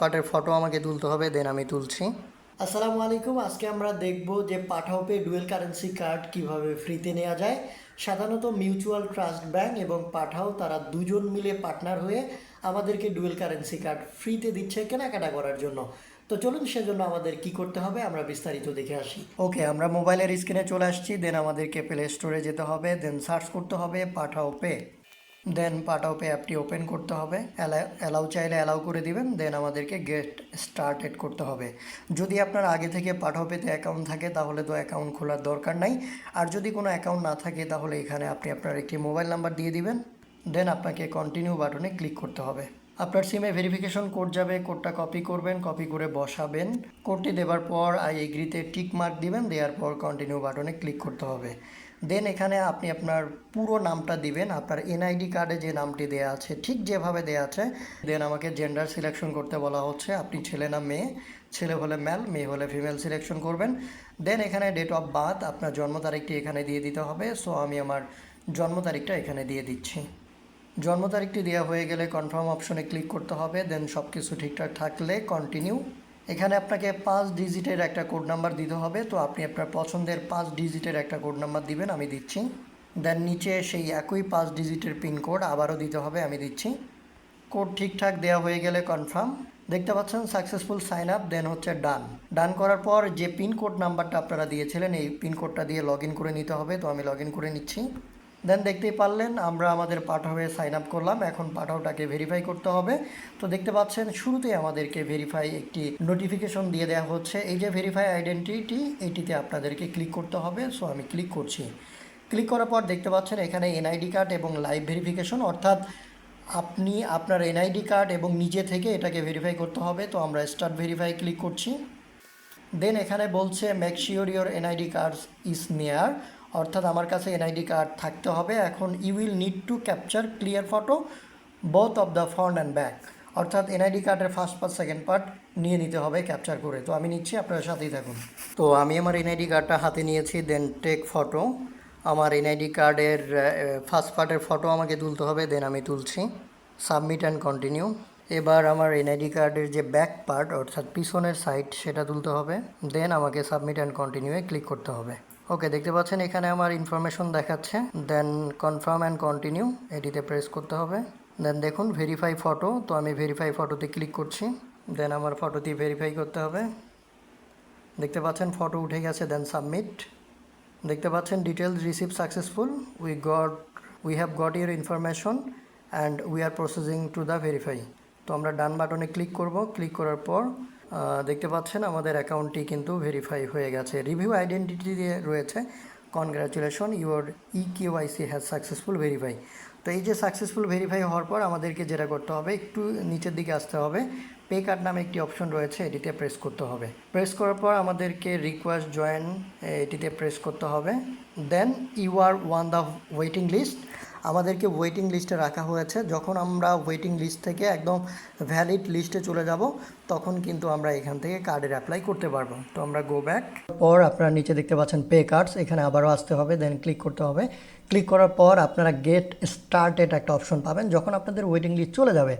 পার্টের ফটো আমাকে তুলতে হবে দেন আমি তুলছি। আসসালামু আলাইকুম আজকে আমরা দেখব যে Pathao pay dual currency card কীভাবে ফ্রিতে নেওয়া যায়। সাধারণত মিউচুয়াল ট্রাস্ট ব্যাংক এবং পাঠাও তারা দুজন মিলে পার্টনার হয়ে আমাদেরকে ডুয়েল কারেন্সি কার্ড ফ্রিতে দিচ্ছে কেনাকাটা করার জন্য। তো চলুন সেজন্য আমাদের কি করতে হবে আমরা বিস্তারিত দেখে আসি। ওকে আমরা মোবাইলের স্ক্রিনে চলে আসছি দেন আমাদেরকে প্লে স্টোরে যেতে হবে দেন সার্চ করতে হবে Pathao pay then Pathao pay অ্যাপটি ওপেন করতে হবে। অ্যালাউ চাইলে অ্যালাউ করে দিবেন দেন আমাদেরকে গেট স্টার্টেড করতে হবে। যদি আপনার আগে থেকে পেতে অ্যাকাউন্ট থাকে, তাহলে তো অ্যাকাউন্ট খোলার দরকার নাই। আর যদি কোনো অ্যাকাউন্ট না থাকে, তাহলে এখানে আপনি আপনার একটি মোবাইল নাম্বার দিয়ে দিবেন। দেন আপনাকে কন্টিনিউ বাটনে ক্লিক করতে হবে। আপনার সিমে ভেরিফিকেশন কোড যাবে কোডটা কপি করবেন কপি করে বসাবেন। কোডটি দেওয়ার পর আই এগ্রিতে টিক মার্ক দিবেন, দেওয়ার পর কন্টিনিউ বাটনে ক্লিক করতে হবে। দেন এখানে আপনি আপনার পুরো নামটা দিবেন, আপনার এনআইডি কার্ডে যে নামটি দেওয়া আছে, ঠিক যেভাবে দেওয়া আছে। দেন আমাকে জেন্ডার সিলেকশন করতে বলা হচ্ছে, আপনি ছেলে না মেয়ে। ছেলে হলে ম্যাল মেয়ে হলে ফিমেল সিলেকশন করবেন। দেন এখানে ডেট অফ বার্থ আপনার জন্ম তারিখটি এখানে দিয়ে দিতে হবে। সো আমি আমার জন্ম তারিখটা এখানে দিয়ে দিচ্ছি। জন্ম তারিখটি দেওয়া হয়ে গেলে কনফার্ম অপশনে ক্লিক করতে হবে দেন সব কিছু ঠিকঠাক থাকলে কন্টিনিউ এখানে আপনাকে পাঁচ ডিজিটের একটা কোড নাম্বার দিতে হবে, তো আপনি আপনার পছন্দের পাঁচ ডিজিটের একটা কোড নাম্বার দিবেন, আমি দিচ্ছি। দেন নিচে সেই একই পাঁচ ডিজিটের পিনকোড আবারও দিতে হবে, আমি দিচ্ছি। কোড ঠিকঠাক দেওয়া হয়ে গেলে কনফার্ম দেখতে পাচ্ছেন সাকসেসফুল সাইন আপ দেন হচ্ছে ডান ডান করার পর যে পিনকোড নাম্বারটা আপনারা দিয়েছিলেন, এই পিনকোডটা দিয়ে লগ করে নিতে হবে, তো আমি লগ করে নিচ্ছি। দেন দেখতেই পারলেন, আমরা আমাদের পাঠাওয়ে সাইন আপ করলাম। এখন পাঠাওটাকে ভেরিফাই করতে হবে। তো দেখতে পাচ্ছেন, শুরুতেই আমাদেরকে ভেরিফাই একটি নোটিফিকেশন দিয়ে দেওয়া হচ্ছে। এই যে ভেরিফাই আইডেন্টিটি এটিতে আপনাদেরকে ক্লিক করতে হবে। সো আমি ক্লিক করছি। ক্লিক করার পর দেখতে পাচ্ছেন, এখানে এনআইডি কার্ড এবং লাইভ ভেরিফিকেশন অর্থাৎ আপনি আপনার এনআইডি কার্ড এবং নিজে থেকে এটাকে ভেরিফাই করতে হবে। তো আমরা স্টার্ট ভেরিফাই ক্লিক করছি। দেন এখানে বলছে make sure your NID card is near অর্থাৎ আমার কাছে এনআইডি কার্ড থাকতে হবে। এখন you will need to capture clear photo both of the front and back অর্থাৎ এনআইডি কার্ডের ফার্স্ট পার্ট সেকেন্ড পার্ট নিয়ে নিতে হবে ক্যাপচার করে। তো আমি নিচ্ছি, আপনার সাথেই থাকুন। তো আমি আমার এনআইডি কার্ডটা হাতে নিয়েছি দেন টেক ফটো আমার এনআইডি কার্ডের ফার্স্ট পার্টের ফটো আমাকে তুলতে হবে দেন আমি তুলছি। সাবমিট অ্যান্ড কন্টিনিউ এবার আমার এনআইডি কার্ডের যে ব্যাক পার্ট অর্থাৎ পিছনের সাইড সেটা তুলতে হবে। দেন আমাকে সাবমিট অ্যান্ড কন্টিনিউয়ে ক্লিক করতে হবে। ওকে দেখতে পাচ্ছেন, এখানে আমার ইনফরমেশন দেখাচ্ছে। দেন কনফার্ম অ্যান্ড কন্টিনিউ এটিতে প্রেস করতে হবে। দেন দেখুন ভেরিফাই ফটো তো আমি ভেরিফাই ফটোতে ক্লিক করছি। দেন আমার ফটোটি ভেরিফাই করতে হবে। দেখতে পাচ্ছেন ফটো উঠে গেছে দেন সাবমিট দেখতে পাচ্ছেন details receive successful we got we have got your information and we are processing to the verify তো আমরা ডান বাটনে ক্লিক করব। ক্লিক করার পর দেখতে পাচ্ছেন আমাদের অ্যাকাউন্টটি কিন্তু ভেরিফাই হয়ে গেছে। রিভিউ আইডেন্টিটি দিয়ে রয়েছে। Congratulation your e KYC has successful verify তো এই যে সাকসেসফুল ভেরিফাই হওয়ার পর আমাদেরকে যেটা করতে হবে, একটু নিচের দিকে আসতে হবে। পে কার্ড নামে একটি অপশন রয়েছে, এটিতে প্রেস করতে হবে। প্রেস করার পর আমাদেরকে রিকোয়েস্ট জয়েন এটিতে প্রেস করতে হবে। Then you are on the waiting list আমাদেরকে ওয়েটিং লিস্টে রাখা হয়েছে। যখন আমরা ওয়েটিং লিস্ট থেকে একদম ভ্যালিড লিস্টে চলে যাব, তখন কিন্তু আমরা এখান থেকে কার্ডের অ্যাপ্লাই করতে পারব। তো আমরা গো ব্যাক পর আপনারা নিচে দেখতে পাচ্ছেন পে কার্ডস এখানে আবারও আসতে হবে দেন ক্লিক করতে হবে। ক্লিক করার পর আপনারা গেট স্টার্টেড একটা অপশন পাবেন। যখন আপনাদের ওয়েটিং লিস্ট চলে যাবে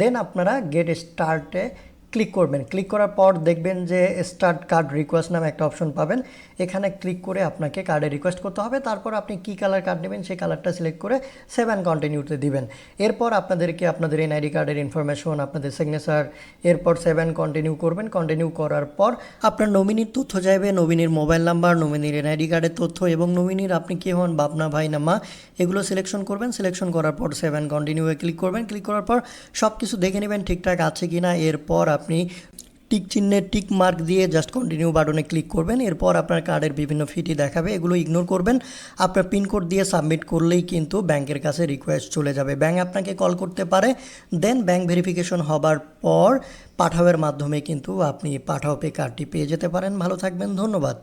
দেন আপনারা গেট স্টার্টে ক্লিক করবেন। ক্লিক করার পর দেখবেন যে স্টার্ট কার্ড রিকোয়েস্ট নামে একটা অপশন পাবেন। এখানে ক্লিক করে আপনাকে কার্ডে রিকোয়েস্ট করতে হবে। তারপর আপনি কী কালার কার্ড নেবেন সেই কালারটা সিলেক্ট করে সেভেন কন্টিনিউতে দিবেন। এরপর আপনাদেরকে আপনাদের এনআইডি কার্ডের ইনফরমেশন আপনাদের সিগনেচার এরপর সেভেন কন্টিনিউ করবেন। কন্টিনিউ করার পর আপনার নমিনির তথ্য চাইবে নমিনির মোবাইল নাম্বার নমিনির এনআইডি কার্ডের তথ্য এবং নমিনির আপনি কে হন বাপনা ভাই না মা, এগুলো সিলেকশন করবেন। সিলেকশন করার পর সেভেন কন্টিনিউয়ে ক্লিক করবেন। ক্লিক করার পর সব কিছু দেখে নেবেন ঠিকঠাক আছে কি না এরপর আপনি টিক চিহ্নে টিক মার্ক দিয়ে জাস্ট কন্টিনিউ বাটনে ক্লিক করবেন, এরপর আপনার কার্ডের বিভিন্ন ফিটি দেখাবে, এগুলো ইগনোর করবেন। আপনার পিনকোড দিয়ে সাবমিট করলেই কিন্তু ব্যাংকের কাছে রিকোয়েস্ট চলে যাবে। ব্যাংক আপনাকে কল করতে পারে দেন ব্যাংক ভেরিফিকেশন হবার পর পাঠাওয়ের মাধ্যমে কিন্তু আপনি পাঠাও পে কার্ডটি পেয়ে যেতে পারেন। ভালো থাকবেন, ধন্যবাদ।